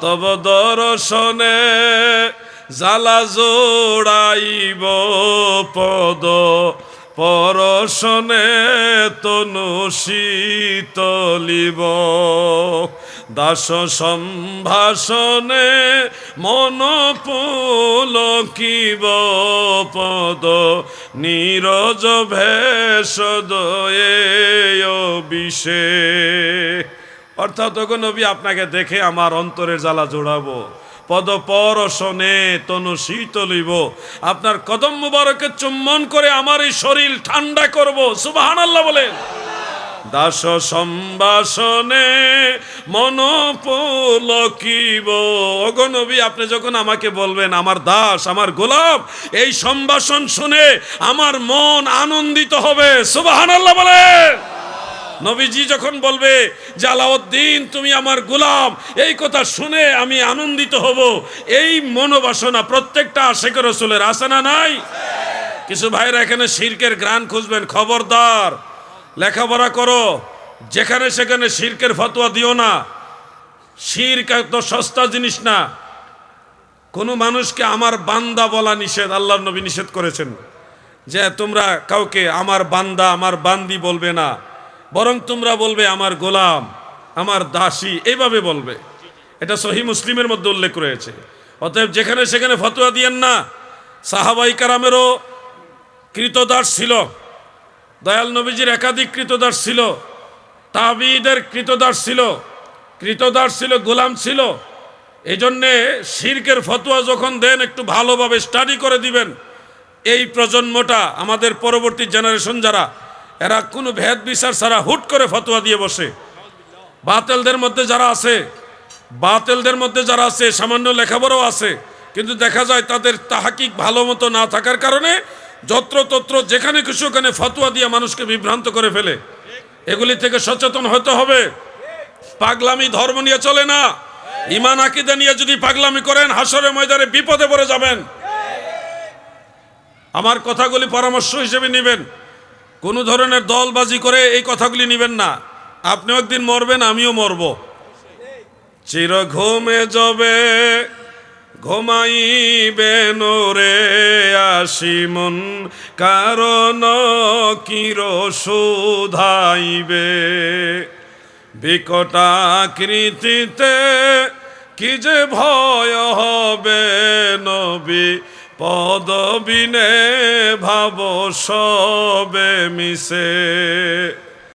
তব দর্শনে জালা জোড়াইব পদ। পরশনে তনু শীতলিব। দাস সম্ভাষণে মন পুলকিব পদ। নীরজ ভেষ দয়ে বিষে অর্থাৎ ওগো নবী, আপনাকে দেখে আমার অন্তরের জ্বালা জোড়াবো। পদ পরশনে তনু শীতলিব আপনার কদম মুবারকে চুম্বন করে আমার এই শরীর ঠান্ডা করব। সুবাহান আল্লাহ বলেন। দাস সম্ভাষণে মন পুলকিব। অগনবী আপনি যখন আমাকে বলবেন, আমার দাস, আমার গোলাপ, এই সম্ভাষণ শুনে আমার মন আনন্দিত হবে। সুবাহান আল্লাহ বলেন। নবীজি যখন বলবে যে আলাউদ্দিন তুমি আমার গোলাম, এই কথা শুনে আমি আনন্দিত হব। এই মনোবাসনা প্রত্যেকটা আশেখ রসুলের, আছে না নাই? কিছু ভাইরা এখানে শির্কের গ্রান খুঁজবেন, খবরদার, লেখাপড়া করো, যেখানে সেখানে শির্কের ফতোয়া দিও না। শির্ক এত সস্তা জিনিস না। কোনো মানুষকে আমার বান্দা বলা নিষেধ আল্লাহ নবী নিষেধ করেছেন। যে তোমরা কাউকে আমার বান্দা, আমার বান্দি বলবে না। বরং তোমরা বলবে, আমার গোলাম, আমার দাসী, এইভাবে বলবে। এটা সহি মুসলিমের মধ্যে উল্লেখ রয়েছে। অতএব যেখানে সেখানে ফতোয়া দিয়েন না। সাহাবাই কারামেরও কৃতদাস ছিল। দয়াল নবীজির একাধিক কৃতদাস ছিল। তাবিদের কৃতদাস ছিল। কৃতদাস ছিল, গোলাম ছিল। এই জন্যে শির্কের ফতোয়া যখন দেন, একটু ভালোভাবে স্টাডি করে দিবেন। এই প্রজন্মটা, আমাদের পরবর্তী জেনারেশন যারা এরা কোনো ভেদ বিচার ছাড়া হুট করে ফতোয়া দিয়ে বসে। বাতেলদের মধ্যে যারা আছে, বাতেলদের মধ্যে যারা আছে, সামান্য লেখাপড়াও আছে, কিন্তু দেখা যায় তাদের তাহাকিক ভালো মতো না থাকার কারণে যত্রতত্র যেখানে কিছু ওখানে ফতোয়া দিয়ে মানুষকে বিভ্রান্ত করে ফেলে। এগুলি থেকে সচেতন হতে হবে। পাগলামি ধর্ম নিয়ে চলে না। ইমান আকিদা নিয়ে যদি পাগলামি করেন হাসরে ময়দানে বিপদে পড়ে যাবেন। আমার কথাগুলি পরামর্শ হিসেবে নেবেন। কোনো ধরনের দলবাজি করে এই কথাগুলি নেবেন না। আপনিও একদিন মরবেন, আমিও মরব। চির ঘুমে যাবে ঘুমাইবে রে আসি মন কারণ কির শুধাইবে। বিকটাকৃতিতে কি যে ভয় হবে নবী পদবিনে ভাব সবে মিশে।